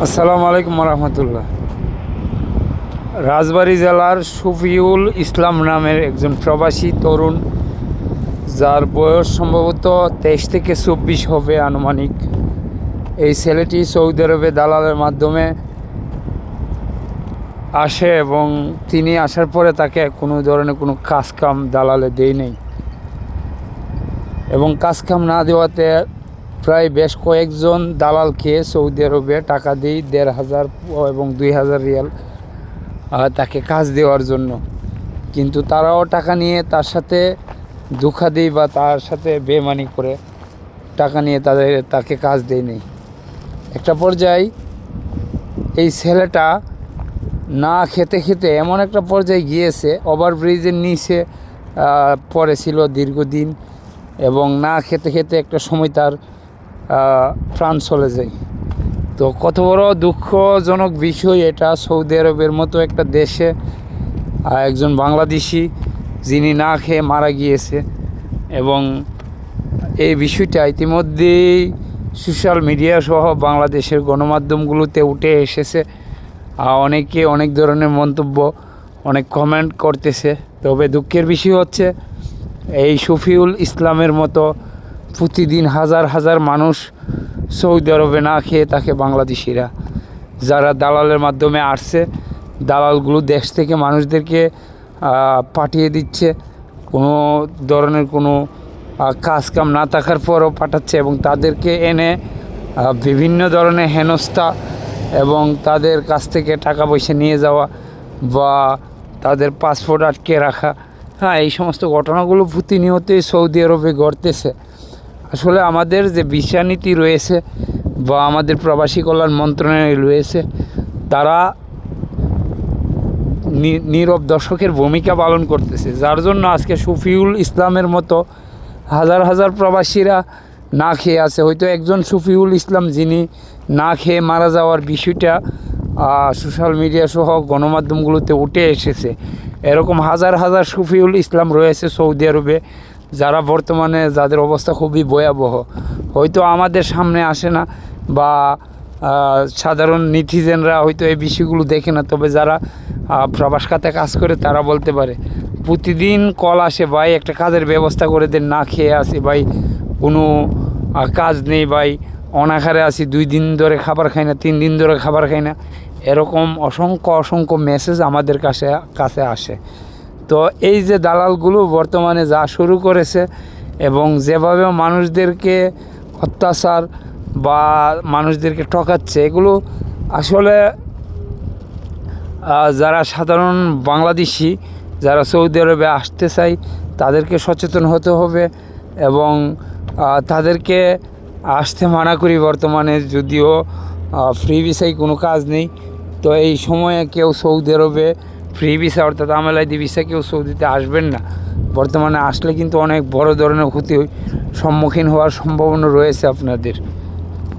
আসসালামু আলাইকুম রহমতুল্লাহ। রাজবাড়ী জেলার শফিউল ইসলাম নামের একজন প্রবাসী তরুণ, যার বয়স সম্ভবত তেইশ থেকে চব্বিশ হবে আনুমানিক। এই ছেলেটি সৌদি আরবে দালালের মাধ্যমে আসে এবং তিনি আসার পরে তাকে কোনো ধরনের কোনো কাজকাম দালালে দেয় নেই। এবং কাজকাম না দেওয়াতে প্রায় বেশ কয়েকজন দালালকে সৌদি আরবে টাকা দিই দেড় হাজার এবং দুই হাজার রিয়াল তাকে কাজ দেওয়ার জন্য। কিন্তু তারাও টাকা নিয়ে তার সাথে দুঃখা দিই বা তার সাথে বেমানি করে টাকা নিয়ে তাদের, তাকে কাজ দেয় নেই। একটা পর্যায়ে এই ছেলেটা না খেতে খেতে এমন একটা পর্যায়ে গিয়েছে, ওভারব্রিজের নিচে পড়েছিল দীর্ঘদিন এবং না খেতে খেতে একটা সময় তার প্রাণ চলে যায় তো কত বড় দুঃখজনক বিষয় এটা, সৌদি আরবের মতো একটা দেশে একজন বাংলাদেশি যিনি না খেয়ে মারা গিয়েছে এবং এই বিষয়টা ইতিমধ্যেই সোশ্যাল মিডিয়া সহ বাংলাদেশের গণমাধ্যমগুলোতে উঠে এসেছে। অনেকে অনেক ধরনের মন্তব্য, অনেক কমেন্ট করতেছে। তবে দুঃখের বিষয় হচ্ছে, এই শফিউল ইসলামের মতো প্রতিদিন হাজার হাজার মানুষ সৌদি আরবে না খেয়ে থাকে বাংলাদেশিরা। যারা দালালের মাধ্যমে আসছে, দালালগুলো দেশ থেকে মানুষদেরকে পাঠিয়ে দিচ্ছে। কোনো ধরনের কোনো কাজ কাম না থাকার পরও পাঠাচ্ছে এবং তাদেরকে এনে বিভিন্ন ধরনের হেনস্থা এবং তাদের কাছ থেকে টাকা পয়সা নিয়ে যাওয়া বা তাদের পাসপোর্ট আটকে রাখা। হ্যাঁ এই সমস্ত ঘটনাগুলো প্রতিনিয়তই সৌদি আরবে ঘটতেছে। আসলে আমাদের যে ভিসা নীতি রয়েছে বা আমাদের প্রবাসী কল্যাণ মন্ত্রণালয় রয়েছে, তারা নীরব দর্শকের ভূমিকা পালন করতেছে। যার জন্য আজকে শফিউল ইসলামের মতো হাজার হাজার প্রবাসীরা না খেয়ে আছে। হয়তো একজন শফিউল ইসলাম যিনি না খেয়ে মারা যাওয়ার বিষয়টা সোশ্যাল মিডিয়া সহ গণমাধ্যমগুলোতে উঠে এসেছে। এরকম হাজার হাজার শফিউল ইসলাম রয়েছে সৌদি আরবে। যারা বর্তমানে যাদের অবস্থা খুবই ভয়াবহ, হয়তো আমাদের সামনে আসে না বা সাধারণ নিথিজেনরা হয়তো এই বিষয়গুলো দেখে না, তবে যারা প্রবাস খাতে কাজ করে তারা বলতে পারে, প্রতিদিন কল আসে, ভাই, একটা কাজের ব্যবস্থা করে দেন, না খেয়ে আসি, ভাই, কোনো কাজ নেই, ভাই, অনাহারে আসি দুই দিন ধরে খাবার খাই না, তিন দিন ধরে খাবার খাই না। এরকম অসংখ্য অসংখ্য মেসেজ আমাদের কাছে কাছে আসে। তো এই যে দালালগুলো বর্তমানে যা শুরু করেছে এবং যেভাবে মানুষদেরকে অত্যাচার বা মানুষদেরকে ঠকাচ্ছে, এগুলো আসলে যারা সাধারণ বাংলাদেশি, যারা সৌদি আরবে আসতে চায়, তাদেরকে সচেতন হতে হবে এবং তাদেরকে আসতে মানা করি বর্তমানে যদিও ফ্রি ভিসায় কোনো কাজ নেই। তো এই সময়ে কেউ সৌদি আরবে ফ্রি ভিসা অর্থাৎ আমেলাইদি ভিসা কেউ সৌদিতে আসবেন না। বর্তমানে আসলে কিন্তু অনেক বড় ধরনের ক্ষতি সম্মুখীন হওয়ার সম্ভাবনা রয়েছে আপনাদের।